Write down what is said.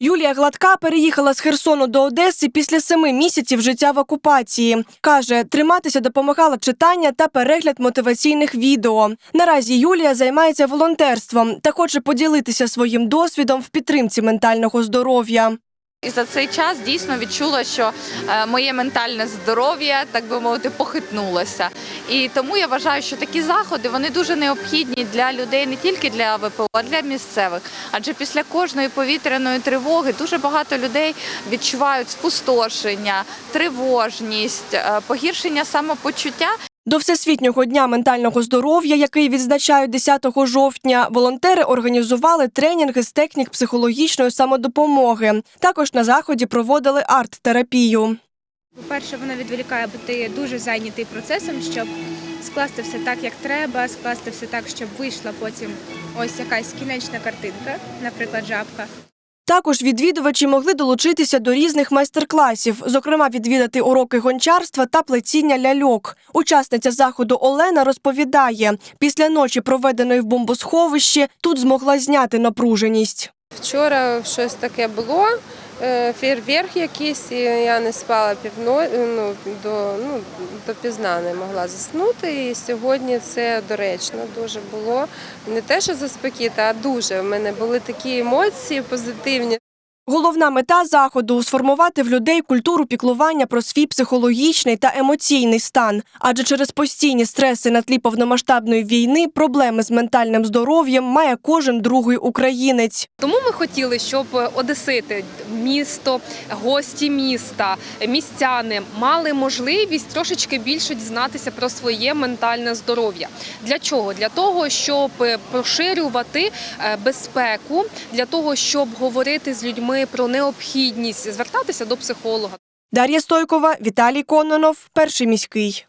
Юлія Гладка переїхала з Херсону до Одеси після семи місяців життя в окупації. Каже, триматися допомагала читання та перегляд мотиваційних відео. Наразі Юлія займається волонтерством та хоче поділитися своїм досвідом в підтримці ментального здоров'я. І за цей час дійсно відчула, що е, моє ментальне здоров'я, так би мовити, похитнулося. І тому я вважаю, що такі заходи вони дуже необхідні для людей, не тільки для ВПО, а для місцевих. Адже після кожної повітряної тривоги дуже багато людей відчувають спустошення, тривожність, е, погіршення самопочуття. До Всесвітнього дня ментального здоров'я, який відзначають 10 жовтня, волонтери організували тренінги з технік психологічної самодопомоги. Також на заході проводили арт-терапію. По-перше, вона відволікає бути дуже зайнятий процесом, щоб скласти все так, як треба, скласти все так, щоб вийшла потім ось якась кінечна картинка, наприклад, жабка. Також відвідувачі могли долучитися до різних майстер-класів, зокрема відвідати уроки гончарства та плетіння ляльок. Учасниця заходу Олена розповідає, після ночі, проведеної в бомбосховищі, тут змогла зняти напруженість. Вчора щось таке було, фейерверк якийсь, і я не спала півно, ну, до, ну, допізна не могла заснути. І сьогодні це доречно дуже було. Не те, що заспокійте, а дуже. У мене були такі емоції позитивні. Головна мета заходу сформувати в людей культуру піклування про свій психологічний та емоційний стан. Адже через постійні стреси на тлі повномасштабної війни проблеми з ментальним здоров'ям має кожен другий українець. Тому ми хотіли, щоб одесити, місто, гості міста, містяни мали можливість трошечки більше дізнатися про своє ментальне здоров'я. Для чого? Для того, щоб поширювати е, безпеку, для того, щоб говорити з людьми про необхідність звертатися до психолога. Дар'я Стойкова, Віталій Кононов, перший міський.